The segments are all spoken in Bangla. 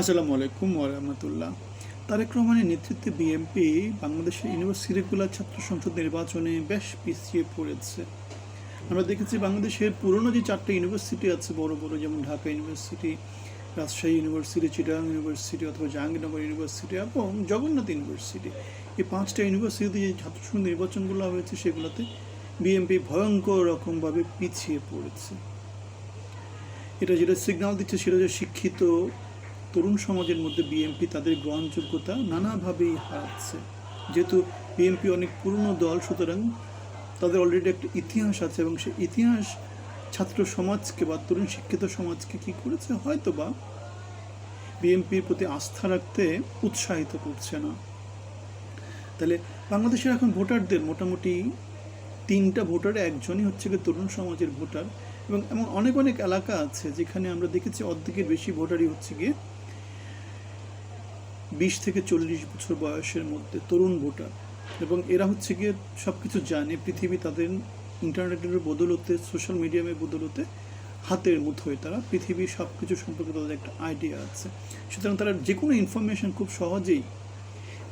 আসসালামু আলাইকুম ওরহমতুল্লাহ তারেক রহমানের নেতৃত্বে বিএনপি বাংলাদেশের ইউনিভার্সিটি রেগুলার ছাত্র সংসদ নির্বাচনে বেশ পিছিয়ে পড়েছে। আমরা দেখেছি বাংলাদেশের পুরনো যে চারটে ইউনিভার্সিটি আছে, বড় বড় যেমন Dhaka university, Rajshahi university Chittagong university অথবা জাহাঙ্গীরনগর ইউনিভার্সিটি এবং জগন্নাথ ইউনিভার্সিটি, এই পাঁচটা ইউনিভার্সিটিতে যে ছাত্র সংসদ নির্বাচনগুলো হয়েছে, সেগুলোতে বিএনপি ভয়ঙ্কর রকমভাবে পিছিয়ে পড়েছে। এটা যেটা সিগন্যাল দিচ্ছে সেটা যে শিক্ষিত তরুণ সমাজের মধ্যে বিএনপি তাদের গ্রহণযোগ্যতা নানাভাবেই হারাচ্ছে। যেহেতু বিএনপি অনেক পুরনো দল, সুতরাং তাদের অলরেডি একটা ইতিহাস আছে এবং সেই ইতিহাস ছাত্র সমাজকে বা তরুণ শিক্ষিত সমাজকে কি করেছে হয়তো বা বিএনপির প্রতি আস্থা রাখতে উৎসাহিত করছে না। তাহলে বাংলাদেশের এখন ভোটারদের মোটামুটি তিনটা ভোটারে, একজনই হচ্ছে গিয়ে তরুণ সমাজের ভোটার এবং এমন অনেক অনেক এলাকা আছে যেখানে আমরা দেখেছি অর্ধেকের বেশি ভোটারই হচ্ছে গিয়ে বিশ থেকে চল্লিশ বছর বয়সের মধ্যে তরুণ ভোটার। এবং এরা হচ্ছে গিয়ে সব কিছু জানে, পৃথিবী তাদের ইন্টারনেটের বদলতে, সোশ্যাল মিডিয়ামের বদলতে হাতের মুঠোয় তারা পৃথিবীর সব কিছু সম্পর্কে তাদের একটা আইডিয়া আছে। সুতরাং তারা যে কোনো ইনফরমেশন খুব সহজেই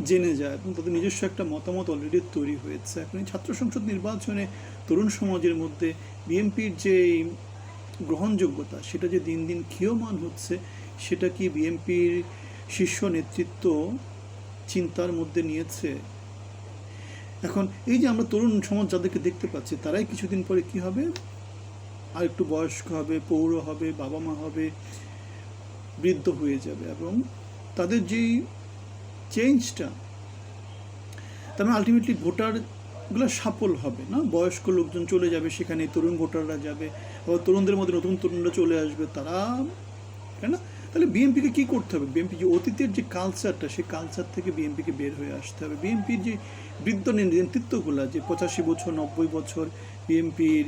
জেনে যায় এবং তাদের নিজস্ব একটা মতামত অলরেডি তৈরি হয়েছে। এখন এই ছাত্র সংসদ নির্বাচনে তরুণ সমাজের মধ্যে বিএনপির যে গ্রহণযোগ্যতা, সেটা যে দিন দিন ক্ষীয়মান হচ্ছে, সেটা কি বিএনপির শীর্ষ নেতৃত্ব চিন্তার মধ্যে নিয়েছে। এখন এই যে আমরা তরুণ সমাজ যাদেরকে দেখতে পাচ্ছি, তারাই কিছুদিন পরে কি হবে? আর একটু বয়স্ক হবে, পৌর হবে, বাবা মা হবে, বৃদ্ধ হয়ে যাবে এবং তাদের যেই চেঞ্জটা তার মানে আলটিমেটলি ভোটারগুলো সাফল হবে না? বয়স্ক লোকজন চলে যাবে সেখানে, তরুণ ভোটাররা যাবে, আবার তরুণদের মধ্যে নতুন তরুণরা চলে আসবে, তারা, তাই না? তাহলে বিএনপিকে কী করতে হবে? বিএনপি যে অতীতের যে কালচারটা সেই কালচার থেকে বিএনপিকে বের হয়ে আসতে হবে। বিএনপির যে বৃদ্ধ নেতৃত্বগুলো, যে পঁচাশি বছর, নব্বই বছর বিএনপির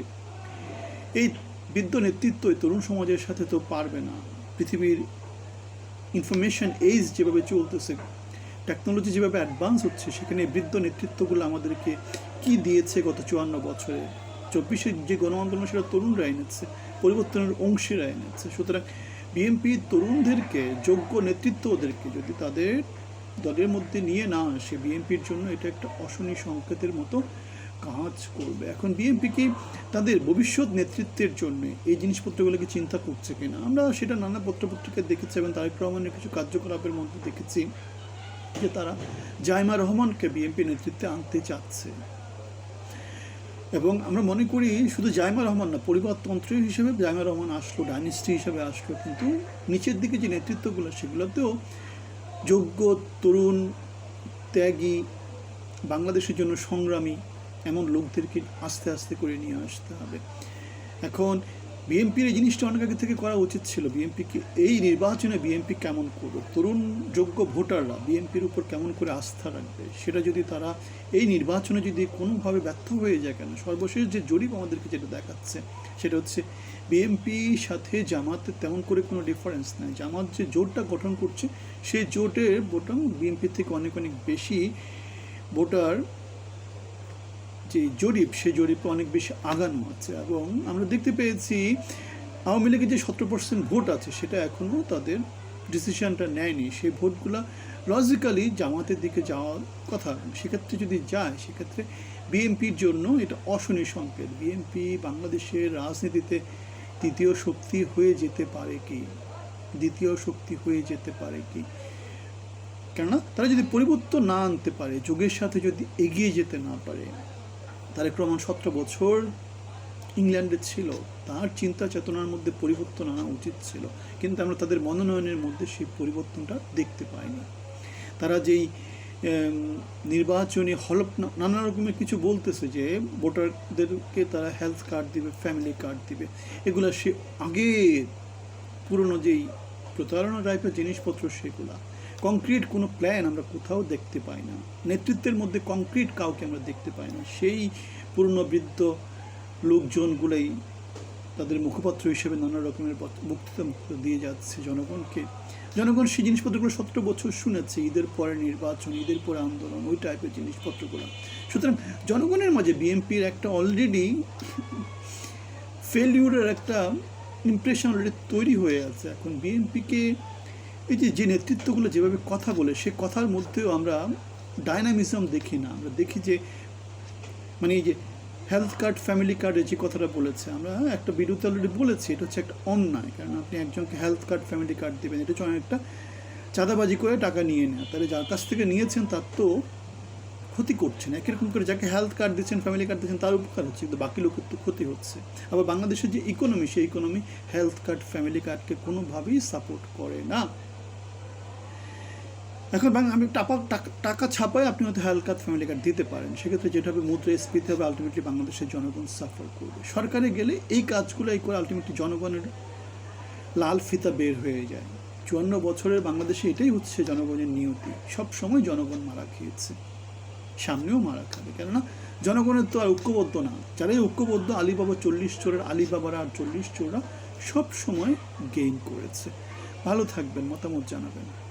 এই বৃদ্ধ নেতৃত্ব তরুণ সমাজের সাথে তো পারবে না। পৃথিবীর ইনফরমেশন এইজ যেভাবে চলতেছে টেকনোলজি যেভাবে অ্যাডভান্স হচ্ছে, সেখানে বৃদ্ধ নেতৃত্বগুলো আমাদেরকে কি দিয়েছে গত চুয়ান্ন বছরে? চব্বিশের যে গণ আন্দোলন সেটা তরুণরা এনেছে, পরিবর্তনের অংশীরা এনেছে। সুতরাং বিএনপি তরুণদেরকে, যোগ্য নেতৃত্ব ওদেরকে যদি তাদের দলের মধ্যে নিয়ে না আসে বিএনপির জন্য এটা একটা অশনি সংকেতের মতো কাজ করবে। এখন বিএনপি কি তাদের ভবিষ্যৎ নেতৃত্বের জন্য এই জিনিসপত্রগুলোকে চিন্তা করছে কিনা? আমরা সেটা নানা পত্রপত্রিকায় দেখেছি এবং তারেক রহমানের কিছু কার্যকলাপের মধ্যে দেখেছি যে তারা জাইমা রহমানকে বিএনপি নেতৃত্বে আনতে চাচ্ছে। এবং আমরা মনে করি শুধু জাইমা রহমান না, পরিবারতন্ত্র হিসেবে জাইমা রহমান আসলো, ডাইনেস্টি হিসেবে আসলো, কিন্তু নিচের দিকে যে নেতৃত্বগুলো, সেগুলোতেও যোগ্য, তরুণ, ত্যাগী, বাংলাদেশের জন্য সংগ্রামী এমন লোকদেরকে আস্তে আস্তে করে নিয়ে আসতে হবে। এখন বিএনপির এই জিনিসটা অনেক আগে থেকে করা উচিত ছিল। বিএনপিকে এই নির্বাচনে বিএনপি কেমন করবে? তরুণ যোগ্য ভোটাররা বিএনপির উপর কেমন করে আস্থা রাখবে? সেটা যদি তারা এই নির্বাচনে যদি কোনোভাবে ব্যর্থ হয়ে যায় কেন? সর্বশেষ যে জরিপ আমাদেরকে যেটা দেখাচ্ছে, সেটা হচ্ছে বিএনপির সাথে জামাতের তেমন করে কোনো ডিফারেন্স নাই। জামাত যে জোটটা গঠন করছে সেই জোটের ভোটার বিএনপির থেকে অনেক অনেক বেশি ভোটার যে জরিপ সেই জরিপে অনেক বেশি আগানো আছে এবং আমরা দেখতে পেয়েছি আওয়ামী লীগের যে সতেরো পার্সেন্ট ভোট আছে, সেটা এখনও তাদের ডিসিশনটা নেয়নি। সেই ভোটগুলো লজিক্যালি জামাতের দিকে যাওয়ার কথা। সেক্ষেত্রে যদি যায়, সেক্ষেত্রে বিএনপির জন্য এটা অশনি সংকেত। বিএনপি বাংলাদেশের রাজনীতিতে তৃতীয় শক্তি হয়ে যেতে পারে কি? দ্বিতীয় শক্তি হয়ে যেতে পারে কি? কেননা তারা যদি পরিবর্তন না আনতে পারে, যুগের সাথে যদি এগিয়ে যেতে না পারে তারেক রহমান সতেরো বছর ইংল্যান্ডে ছিল। তার চিন্তা চেতনার মধ্যে পরিবর্তন আনা উচিত ছিল। কিন্তু আমরা তাদের মনোনয়নের মধ্যে সেই পরিবর্তনটা দেখতে পাইনি। তারা যেই নির্বাচনী হলপ নানা রকমের কিছু বলতেছে যে, ভোটারদেরকে তারা হেলথ কার্ড দিবে ফ্যামিলি কার্ড দিবে। এগুলো সে আগে পুরনো যেই প্রতারণা টাইপের জিনিসপত্র সেগুলা। কংক্রিট কোনো প্ল্যান আমরা কোথাও দেখতে পাই না। নেতৃত্বের মধ্যে কংক্রিট কাউকে আমরা দেখতে পাই না। সেই পুরনো বৃদ্ধ লোকজনগুলোই তাদের মুখপাত্র হিসেবে নানা রকমের বক্ত- বক্তৃতা দিয়ে যাচ্ছে জনগণকে। জনগণ সেই জিনিসপত্রগুলো সতেরো বছর শুনেছে, ঈদের পরে নির্বাচন, ঈদের পরে আন্দোলন, ওই টাইপের জিনিসপত্রগুলো। সুতরাং জনগণের মাঝে বিএনপির একটা অলরেডি ফেলিউরের একটা ইমপ্রেশন অলরেডি তৈরি হয়ে আছে। এখন বিএনপিকে এই যে যে নেতৃত্বগুলো যেভাবে কথা বলে, সে কথার মধ্যেও আমরা ডায়নামিজম দেখি না। আমরা দেখি যে মানে এই যে হেলথ কার্ড ফ্যামিলি কার্ডে যে কথাটা বলেছে, আমরা একটা বিরুদ্ধে অলরেডি বলেছি, এটা হচ্ছে একটা অন্যায়। কারণ আপনি একজনকে হেলথ কার্ড ফ্যামিলি কার্ড দেবেন, এটা হচ্ছে অনেকটা চাঁদাবাজি করে টাকা নিয়ে নেওয়া তাহলে যার কাছ থেকে নিয়েছেন, তার তো ক্ষতি করছেন। একই রকম করে যাকে হেলথ কার্ড দিচ্ছেন ফ্যামিলি কার্ড দিচ্ছেন, তার উপকার হচ্ছে, কিন্তু বাকি লোকের তো ক্ষতি হচ্ছে। আবার বাংলাদেশের যে ইকোনমি সেই ইকোনমি হেলথ কার্ড ফ্যামিলি কার্ডকে কোনোভাবেই সাপোর্ট করে না। এখন বাং আমি টাকা, টাকা- ছাপায় আপনি হয়তো হেলথ কার্ড ফ্যামিলি কার্ড দিতে পারেন। সেক্ষেত্রে যেটা হবে মুদ্রাস্ফীতি হবে আলটিমেটলি বাংলাদেশের জনগণ সাফার করবে। সরকারে গেলে এই কাজগুলো এই করে আলটিমেটলি জনগণের লাল ফিতা বের হয়ে যায়। চুয়ান্ন বছরের বাংলাদেশে এটাই হচ্ছে জনগণের নিয়তি। সব সময় জনগণ মারা খেয়েছে। সামনেও মারা খাবে। কেননা, জনগণের তো আর ঐক্যবদ্ধ না। যারাই ঐক্যবদ্ধ, আলিবাবা চল্লিশ চোরের, আলিবাবারা আর চল্লিশ চোররা সব সময় গেইন করেছে। ভালো থাকবেন, মতামত জানাবেন।